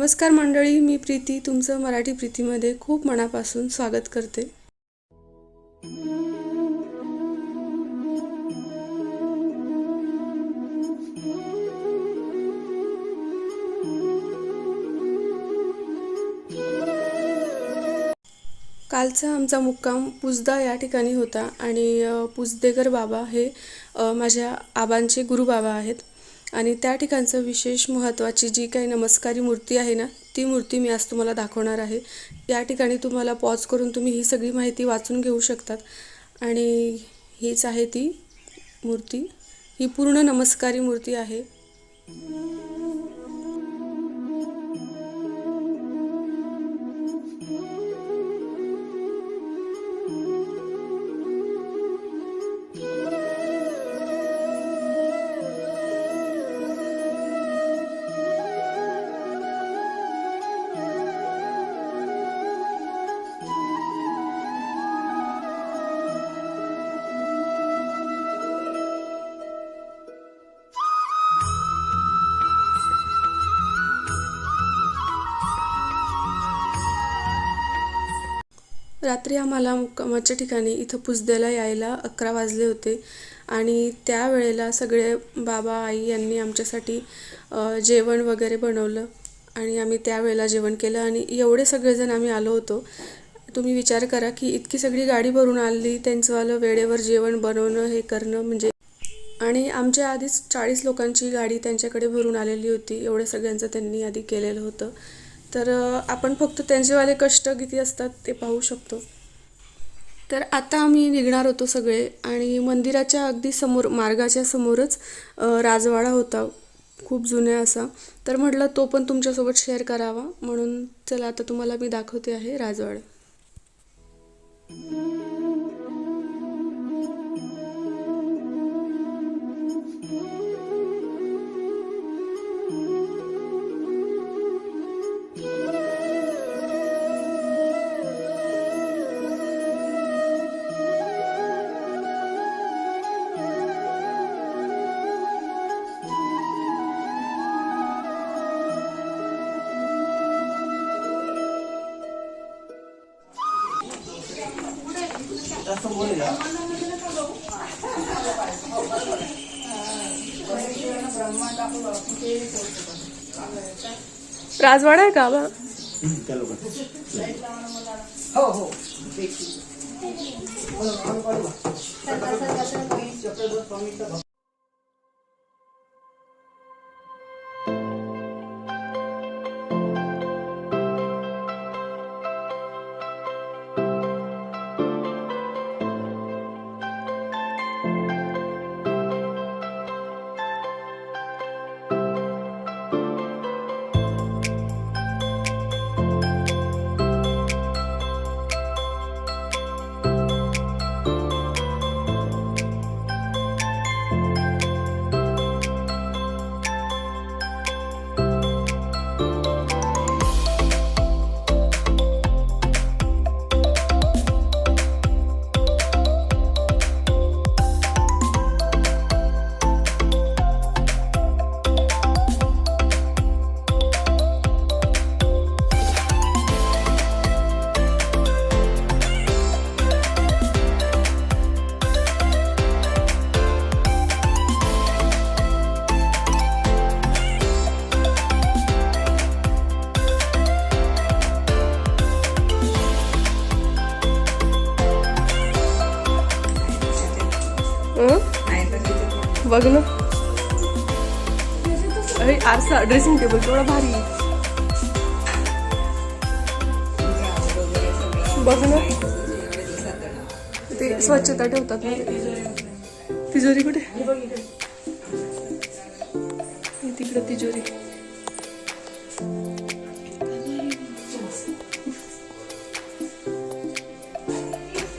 नमस्कार मंडळी मी प्रीती. तुमचं मराठी प्रीतीमध्ये खूप मनापासून स्वागत करते. कालचा आमचा मुक्काम पुजदा या ठिकाणी होता आणि पुजदेकर बाबा हे माझ्या आबांचे गुरुबाबा आहेत. आणि त्या ठिकाणचं विशेष महत्त्वाची जी काही नमस्कारी मूर्ती आहे ना ती मूर्ती मी आज तुम्हाला दाखवणार आहे. या ठिकाणी तुम्हाला पॉज करून तुम्ही ही सगळी माहिती वाचून घेऊ शकतात. आणि हीच आहे ती मूर्ती. ही पूर्ण नमस्कारी मूर्ती आहे. रात्री आम्हाला मुक्कामाच्या ठिकाणी इथं पुसद्याला यायला अकरा वाजले होते. आणि त्यावेळेला सगळे बाबा आई यांनी आमच्यासाठी जेवण वगैरे बनवलं. आणि आम्ही त्यावेळेला जेवण केलं आणि एवढे सगळेजण आम्ही आलो होतो. तुम्ही विचार करा की इतकी सगळी गाडी भरून आली त्यांचंवालं वेळेवर जेवण बनवणं हे करणं म्हणजे. आणि आमच्या आधीच चाळीस लोकांची गाडी त्यांच्याकडे भरून आलेली होती. एवढ्या सगळ्यांचं त्यांनी आधी केलेलं होतं. तर आपण फक्त त्यांचेवाले कष्ट किती असतात ते पाहू शकतो. तर आता आम्ही निघणार होतो सगळे आणि मंदिराच्या अगदी समोर मार्गाच्या समोरच राजवाडा होता खूप जुन्या असा. तर म्हटलं तो पण तुमच्यासोबत शेअर करावा. म्हणून चला आता तुम्हाला मी दाखवते आहे राजवाडा. राजवाडा आहे का बा हं? बघ ना. अरे आरसा ड्रेसिंग टेबल केवढा भारी. आहे. बघ ना. ते स्वच्छता ठेवतात ना तिजोरी कुठे? तिकडे तिजोरी.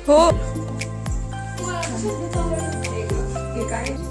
हो काय?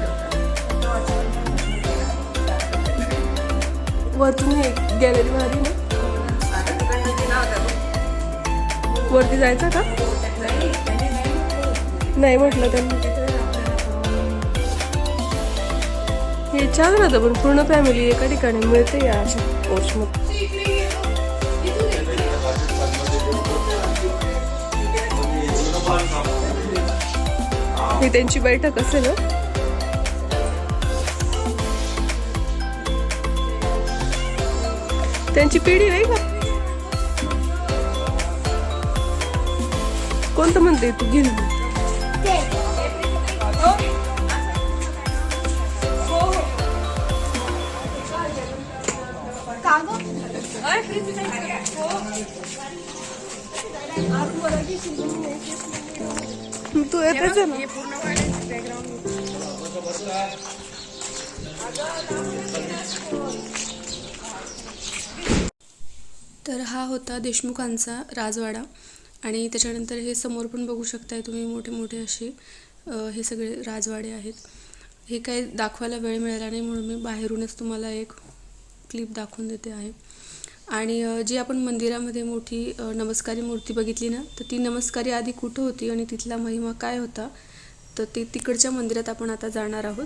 वरतून गॅलरी भारी ना वरती जायचं का? नाही म्हटलं त्यांनी. हे छान राहतं पण पूर्ण फॅमिली एका ठिकाणी मिळते या अशा कोर्समध्ये ही त्यांची बैठक असेल त्यांची पिढी नाही का? कोणतं म्हणते तू? घेऊन तू येतेच आहे ना. तर हा होता देशमुखांचा राजवाडा. आणि त्याच्यानंतर हे समोर पण बघू शकताय तुम्ही मोठे मोठे असे हे सगळे राजवाडे आहेत. हे काही दाखवायला वेळ मिळाला नाही म्हणून मी बाहेरूनच तुम्हाला एक क्लिप दाखवून देते आहे. आणि जी आपण मंदिरामध्ये मोठी नमस्कारी मूर्ती बघितली ना तर ती नमस्कारी आधी कुठं होती आणि तिथला महिमा काय होता? तर ते तिकडच्या मंदिरात आपण आता जाणार आहोत.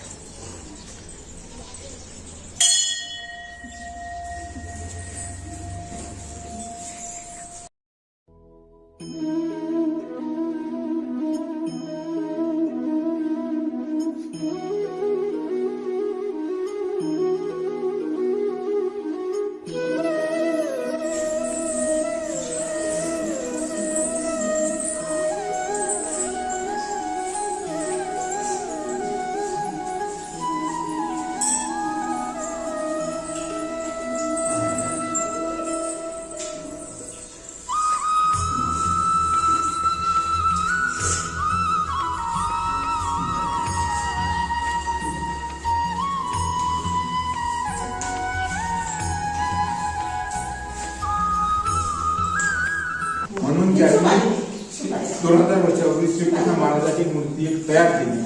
म्हणून त्यांनी दोन हजार वर्षापूर्वी श्रीकृष्ण महाराजाची मूर्ती एक तयार केली.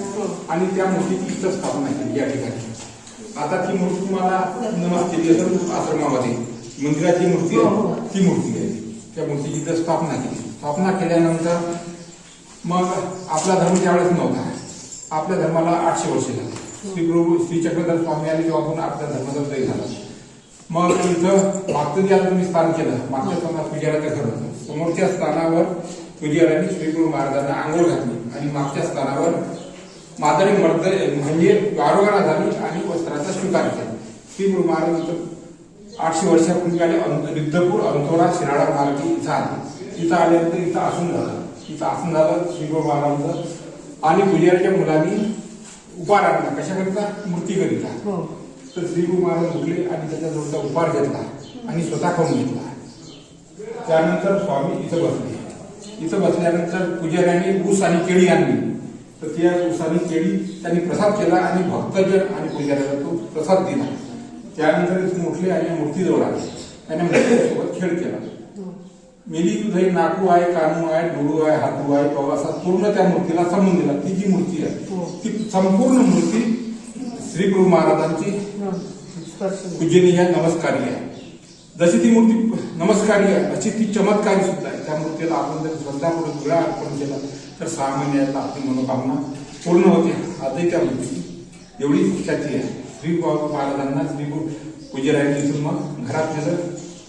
आणि त्या मूर्तीची इथं स्थापना केली या ठिकाणी. आता ती मूर्ती तुम्हाला नमस्ते असेल आश्रमामध्ये. मंदिराची मूर्ती आहे. ती मूर्ती आहे. त्या मूर्तीची इथं स्थापना केली. स्थापना केल्यानंतर मग आपला धर्म त्यावेळेस नव्हता. आपल्या धर्माला आठशे वर्ष झाली. श्री प्रभू श्री चक्रधर स्वामी आले तेव्हापासून आपल्या धर्माचा उदय झाला. मग इथं मागचं जे आता तुम्ही स्थान केलं मागच्या स्थानात घर होतं समोरच्या स्थानावर पुजाऱ्यांनी श्रीगुरु महाराजांना आंघोळ घातली आणि मागच्या स्थानावर मादळी मर्द म्हणजे गारोगारा झाली आणि वस्त्राचा स्वीकार केला श्रीगुरु महाराज आठशे वर्षापूर्वी आले रिद्धपूर अंतोरा शिराळा मार्गी इथं आले. इथं आल्यानंतर इथं आसून झालं. इथं आसून झालं श्रीगुरु महाराजांचं आणि पुजाऱ्याच्या मुलांनी उपार आणला. कशाकरिता? मूर्तीकरिता तर श्रीगुरु महाराज उठले आणि त्याच्या जवळचा उपार घेतला आणि स्वतः खाऊन घेतला. त्यानंतर स्वामी इथं बसले. इथं बसल्यानंतर पुजाऱ्यांनी ऊस आणि केळी आणली. तर त्या दिवसाने केळी त्यांनी प्रसाद केला आणि भक्तजन आणि पुजाऱ्याला तो प्रसाद दिला. त्यानंतर उठले आणि मूर्तीजवळ आले. त्याने मूर्तीसोबत खेळ केला. मेली तुझे नाकू आहे कानू आहे डोळू आहे हातू आहे तो असा पूर्ण त्या मूर्तीला समजून दिला. ती जी मूर्ती आहे ती संपूर्ण मूर्ती श्री गुरु महाराजांची पूजनीय नमस्कारी आहे. जशी ती मूर्ती नमस्कारी आहे अशी ती चमत्कारी सुद्धा आहे. त्या मूर्तीला आपण जर श्रद्धापूर्वक वेळा अर्पण केला तर सहा आपली मनोकामना पूर्ण होते. आजही त्या मूर्तीची एवढी ख्याती आहे. श्री महाराजांना श्री गुरु पूजरायांनी तिथून मग घरात नेलं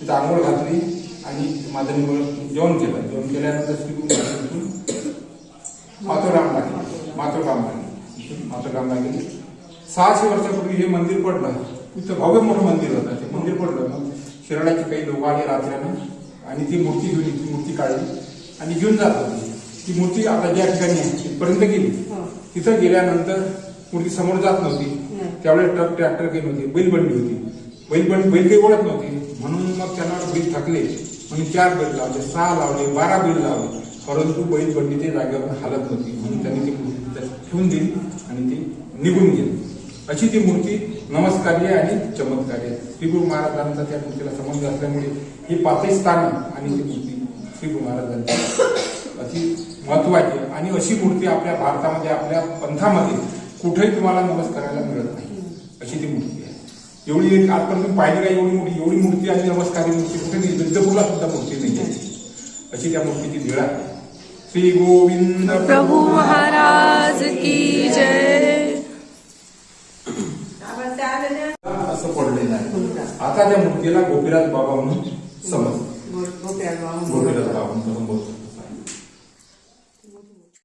तिथं आंघोळ घातली आणि माझं जेवण केलं. जेवण केल्यानंतर श्री गुरु महाराज माथोरामला गेले माथोरामला गेले इथून माथोरामला गेले सहाशे वर्षापूर्वी हे मंदिर पडलं. तिथं भव्य मोठं मंदिर होतं. ते मंदिर पडलं मग. शिराड्याचे काही लोक आले रात्र्यानं आणि ती मूर्ती घेऊन ती मूर्ती काढली आणि घेऊन जात होती. ती मूर्ती आता ज्या ठिकाणी आहे तिथपर्यंत गेली. तिथं गेल्यानंतर मूर्ती समोर जात नव्हती. त्यावेळेस ट्रक ट्रॅक्टर काही नव्हती. बैलबंडी होती. बैलबंडी बैल काही ओळख नव्हती. म्हणून मग त्यांना बैल थकले म्हणून चार बैल लावले सहा लावले बारा बैल लावले. परंतु बैलबंडी ते जागेवर हालत नव्हती. म्हणून त्यांनी ती मूर्ती ठेवून दिली आणि ती निघून गेली. अशी ती मूर्ती नमस्कारी आहे आणि चमत्कारी आहे श्री गुरु महाराजांचा त्या मूर्तीला संबंध असल्यामुळे ही पाचही स्थान आणि ती मूर्ती श्री गुरु महाराजांची अति महत्वाची आणि अशी मूर्ती आपल्या भारतामध्ये आपल्या पंथामध्ये कुठेही तुम्हाला नमस्काराला मिळत नाही. अशी ती मूर्ती आहे. एवढी एक आजपर्यंत पाहिली का एवढी मोठी एवढी मूर्ती आणि नमस्कारी मूर्ती कुठे नाही. विद्यापूरला सुद्धा मूर्ती नाही आहे. अशी त्या मूर्तीची आहे. श्री गोविंद प्रभू महाराज की जय. असं पडलेलं आहे. आता त्या मूर्तीला गोपीनाथ बाबा म्हणून समज. गोपीनाथ बाबा म्हणून